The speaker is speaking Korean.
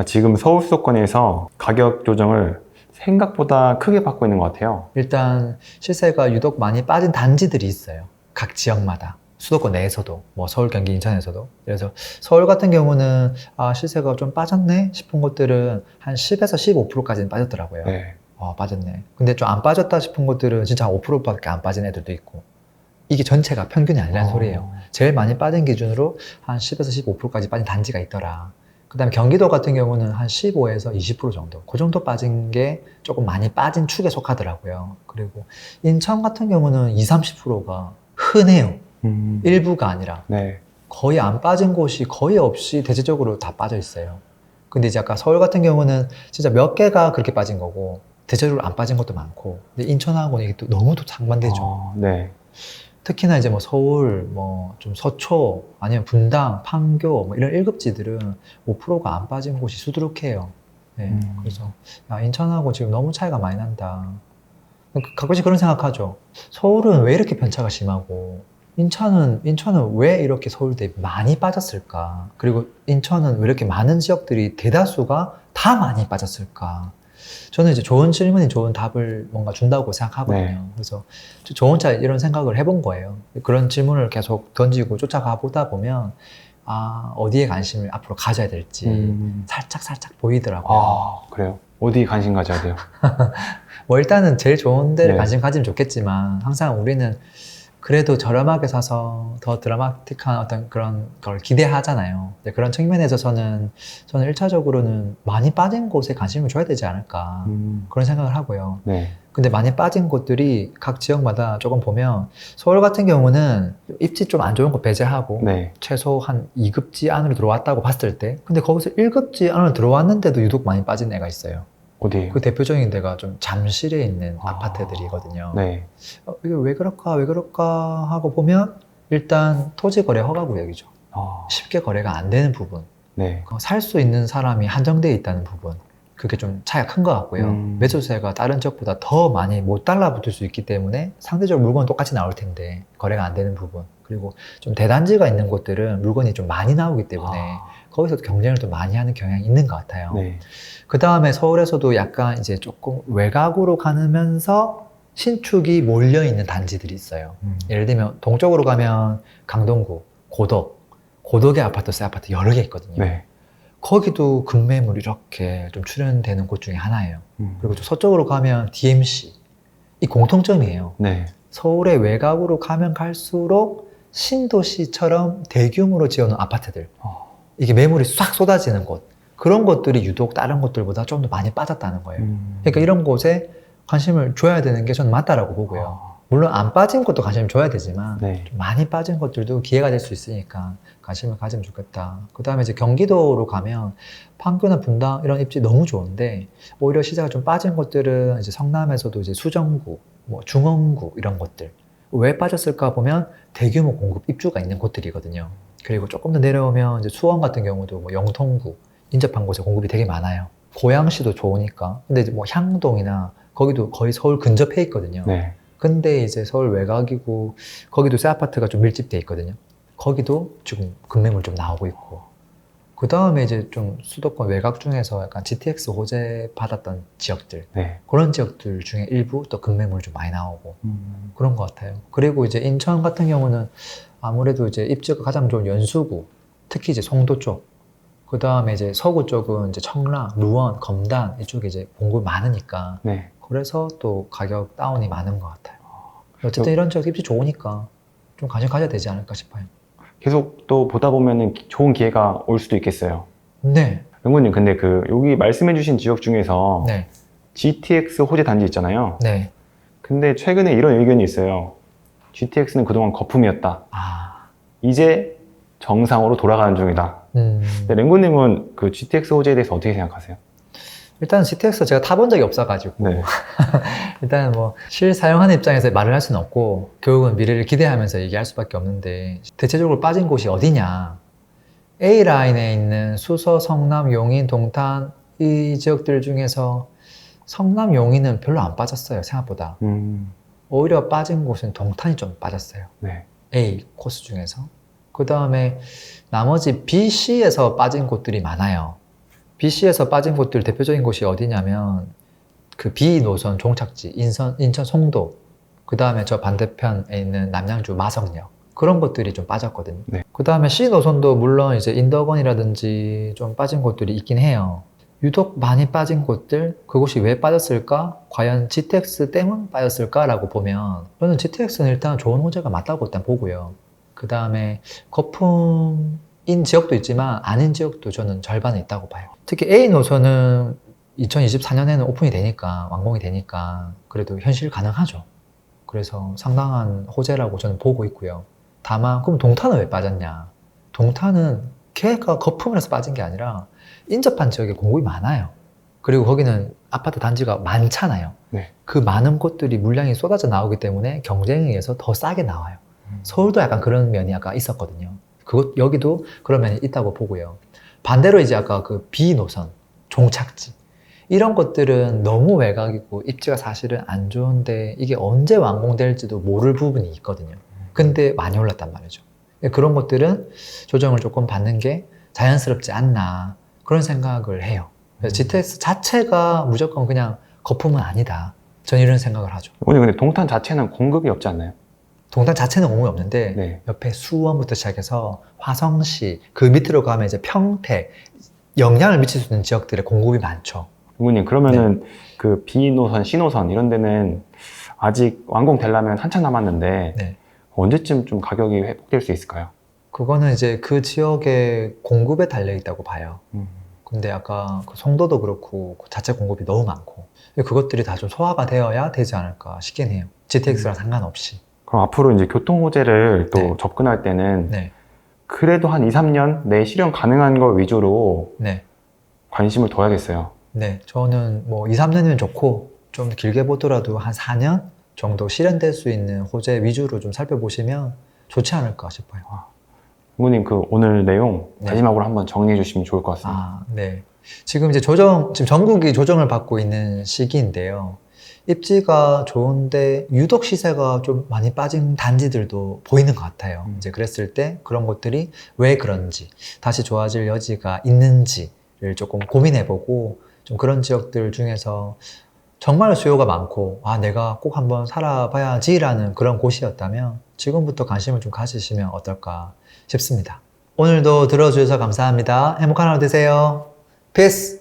아, 지금 서울 수도권에서 가격 조정을 생각보다 크게 받고 있는 것 같아요. 일단 시세가 유독 많이 빠진 단지들이 있어요. 각 지역마다. 수도권 내에서도, 뭐 서울, 경기, 인천에서도. 그래서 서울 같은 경우는 아, 시세가 좀 빠졌네 싶은 곳들은 한 10에서 15%까지는 빠졌더라고요. 네. 아, 빠졌네. 근데 좀 안 빠졌다 싶은 곳들은 진짜 한 5%밖에 안 빠진 애들도 있고. 이게 전체가 평균이 아니라는 어. 소리예요. 제일 많이 빠진 기준으로 한 10에서 15%까지 빠진 단지가 있더라. 그 다음에 경기도 같은 경우는 한 15에서 20% 정도. 그 정도 빠진 게 조금 많이 빠진 축에 속하더라고요. 그리고 인천 같은 경우는 20, 30%가 흔해요. 음, 일부가 아니라. 네. 거의 안 빠진 곳이 거의 없이 대체적으로 다 빠져 있어요. 근데 이제 아까 서울 같은 경우는 진짜 몇 개가 그렇게 빠진 거고, 대체적으로 안 빠진 것도 많고, 근데 인천하고는 이게 또 너무 또 상반되죠. 어, 네. 특히나 이제 뭐 서울, 뭐 좀 서초, 아니면 분당, 판교, 뭐 이런 1급지들은 5%가 안 빠진 곳이 수두룩해요. 네. 음. 그래서, 야, 인천하고 지금 너무 차이가 많이 난다. 그- 가끔씩 그런 생각하죠. 서울은 왜 이렇게 편차가 심하고, 인천은, 인천은 왜 이렇게 서울 대비 많이 빠졌을까? 그리고 인천은 왜 이렇게 많은 지역들이 대다수가 다 많이 빠졌을까? 저는 이제 좋은 질문이 좋은 답을 뭔가 준다고 생각하거든요. 네. 그래서 저- 저 혼자 이런 생각을 해본 거예요. 그런 질문을 계속 던지고 쫓아가 보다 보면, 아, 어디에 관심을 앞으로 가져야 될지 음, 살짝 살짝 보이더라고요. 아, 그래요. 어디 관심 가져야 돼요? 뭐 일단은 제일 좋은 데를 네. 관심 가지면 좋겠지만 항상 우리는 그래도 저렴하게 사서 더 드라마틱한 어떤 그런 걸 기대하잖아요. 그런 측면에서 저는 저는 일차적으로는 많이 빠진 곳에 관심을 줘야 되지 않을까 음, 그런 생각을 하고요. 네. 근데 많이 빠진 곳들이 각 지역마다 조금 보면 서울 같은 경우는 입지 좀 안 좋은 거 배제하고 네. 최소 한 2급지 안으로 들어왔다고 봤을 때 근데 거기서 1급지 안으로 들어왔는데도 유독 많이 빠진 애가 있어요. 어디에요? 그 대표적인 데가 좀 잠실에 있는 아. 아. 파트들이거든요 네. 이게 왜 그럴까, 왜 그럴까 하고 보면 일단 토지 거래 허가 구역이죠. 아, 쉽게 거래가 안 되는 부분. 네. 살 수 있는 사람이 한정되어 있다는 부분. 그게 좀 차이가 큰 것 같고요. 음. 매수세가 다른 지역보다 더 많이 못 달라붙을 수 있기 때문에 상대적으로 물건은 똑같이 나올 텐데 거래가 안 되는 부분. 그리고 좀 대단지가 있는 곳들은 물건이 좀 많이 나오기 때문에 아, 거기서 경쟁을 좀 많이 하는 경향이 있는 것 같아요. 네. 그 다음에 서울에서도 약간 이제 조금 외곽으로 가면서 신축이 몰려 있는 단지들이 있어요. 음, 예를 들면 동쪽으로 가면 강동구, 고덕, 고덕의 아파트, 새 아파트 여러 개 있거든요. 네. 거기도 급매물 이렇게 좀 출연되는 곳 중에 하나예요. 음, 그리고 좀 서쪽으로 가면 DMC. 이 공통점이에요. 네. 서울의 외곽으로 가면 갈수록 신도시처럼 대규모로 지어놓은 아파트들. 어, 이게 매물이 싹 쏟아지는 곳. 그런 것들이 유독 다른 곳들보다 좀 더 많이 빠졌다는 거예요. 음, 그러니까 이런 곳에 관심을 줘야 되는 게 저는 맞다라고 보고요. 아, 물론 안 빠진 것도 관심을 줘야 되지만 네. 좀 많이 빠진 것들도 기회가 될 수 있으니까 관심을 가지면 좋겠다. 그 다음에 이제 경기도로 가면 판교나 분당 이런 입지 너무 좋은데 오히려 시세가 좀 빠진 것들은 이제 성남에서도 이제 수정구, 뭐 중원구 이런 것들 왜 빠졌을까 보면 대규모 공급 입주가 있는 곳들이거든요. 그리고 조금 더 내려오면 이제 수원 같은 경우도 뭐 영통구 인접한 곳에 공급이 되게 많아요. 고양시도 좋으니까. 근데 이제 뭐 향동이나 거기도 거의 서울 근접해 있거든요. 네. 근데 이제 서울 외곽이고 거기도 새 아파트가 좀 밀집돼 있거든요. 거기도 지금 급매물 좀 나오고 있고. 그 다음에 이제 좀 수도권 외곽 중에서 약간 GTX 호재 받았던 지역들 네. 그런 지역들 중에 일부 또 급매물 좀 많이 나오고 음, 그런 것 같아요. 그리고 이제 인천 같은 경우는 아무래도 이제 입지가 가장 좋은 연수구, 특히 이제 송도 쪽. 그 다음에 이제 서구 쪽은 이제 청라, 루원, 검단 이쪽에 이제 공급이 많으니까 네. 그래서 또 가격 다운이 많은 것 같아요. 어쨌든 이런 지역 입지 좋으니까 좀 관심 가져야 되지 않을까 싶어요. 계속 또 보다 보면은 기- 좋은 기회가 올 수도 있겠어요. 네, 영구님, 근데 그 여기 말씀해주신 지역 중에서 네, GTX 호재 단지 있잖아요. 네. 근데 최근에 이런 의견이 있어요. GTX는 그동안 거품이었다. 아, 이제 정상으로 돌아가는 중이다. 음. 근데 랭고님은 그 GTX 호재에 대해서 어떻게 생각하세요? 일단 GTX 제가 타본 적이 없어가지고 네. 일단 뭐 실 사용하는 입장에서 말을 할 수는 없고 결국은 미래를 기대하면서 얘기할 수밖에 없는데 대체적으로 빠진 곳이 어디냐 A 라인에 있는 수서, 성남, 용인, 동탄 이 지역들 중에서 성남, 용인은 별로 안 빠졌어요 생각보다 음, 오히려 빠진 곳은 동탄이 좀 빠졌어요 네. A 코스 중에서 그 다음에 나머지 B, C에서 빠진 곳들이 많아요 BC에서 빠진 곳들 대표적인 곳이 어디냐면 그 B 노선 종착지 인천, 인천 송도 그 다음에 저 반대편에 있는 남양주 마성역 그런 것들이 좀 빠졌거든요. 네. 그 다음에 C 노선도 물론 이제 인덕원이라든지 좀 빠진 곳들이 있긴 해요. 유독 많이 빠진 곳들 그곳이 왜 빠졌을까? 과연 GTX 때문 빠졌을까라고 보면 저는 GTX는 일단 좋은 호재가 맞다고 일단 보고요. 그 다음에 거품인 지역도 있지만 아닌 지역도 저는 절반은 있다고 봐요. 특히 A 노선은 2024년에는 오픈이 되니까 완공이 되니까 그래도 현실 가능하죠. 그래서 상당한 호재라고 저는 보고 있고요. 다만 그럼 동탄은 왜 빠졌냐? 동탄은 걔가 거품을 해서 빠진 게 아니라 인접한 지역에 공급이 많아요. 그리고 거기는 아파트 단지가 많잖아요. 네. 그 많은 곳들이 물량이 쏟아져 나오기 때문에 경쟁에 의해서 더 싸게 나와요. 서울도 약간 그런 면이 아까 있었거든요. 그것 여기도 그런 면이 있다고 보고요. 반대로 이제 아까 그 B 노선 종착지 이런 것들은 너무 외곽이고 입지가 사실은 안 좋은데 이게 언제 완공될지도 모를 부분이 있거든요. 근데 많이 올랐단 말이죠. 그런 것들은 조정을 조금 받는 게 자연스럽지 않나 그런 생각을 해요. 그래서 GTX 자체가 무조건 그냥 거품은 아니다. 저는 이런 생각을 하죠. 오늘 근데 동탄 자체는 공급이 없지 않나요? 동탄 자체는 공급이 없는데 네. 옆에 수원부터 시작해서 화성시 그 밑으로 가면 이제 평택 영향을 미칠 수 있는 지역들에 공급이 많죠. 부모님 그러면은 네. 그 B 노선, C 노선 이런 데는 아직 완공되려면 한참 남았는데 네. 언제쯤 좀 가격이 회복될 수 있을까요? 그거는 이제 그 지역의 공급에 달려 있다고 봐요. 음. 근데 아까 그 송도도 그렇고 그 자체 공급이 너무 많고 그것들이 다 좀 소화가 되어야 되지 않을까 싶긴 해요. GTX랑 상관없이. 그럼 앞으로 이제 교통 호재를 또 네. 접근할 때는 네, 그래도 한 2, 3년 내 실현 가능한 거 위주로 네, 관심을 둬야겠어요. 네. 저는 뭐 2, 3년이면 좋고 좀 길게 보더라도 한 4년 정도 실현될 수 있는 호재 위주로 좀 살펴보시면 좋지 않을까 싶어요. 부모님 그 오늘 내용 네. 마지막으로 한번 정리해 주시면 좋을 것 같습니다. 아, 네. 지금 이제 조정, 지금 전국이 조정을 받고 있는 시기인데요. 입지가 좋은데 유독 시세가 좀 많이 빠진 단지들도 보이는 것 같아요. 음. 이제 그랬을 때 그런 것들이 왜 그런지, 다시 좋아질 여지가 있는지를 조금 고민해보고 좀 그런 지역들 중에서 정말 수요가 많고, 아, 내가 꼭 한번 살아봐야지라는 그런 곳이었다면 지금부터 관심을 좀 가지시면 어떨까 싶습니다. 오늘도 들어주셔서 감사합니다. 행복한 하루 되세요. 피스!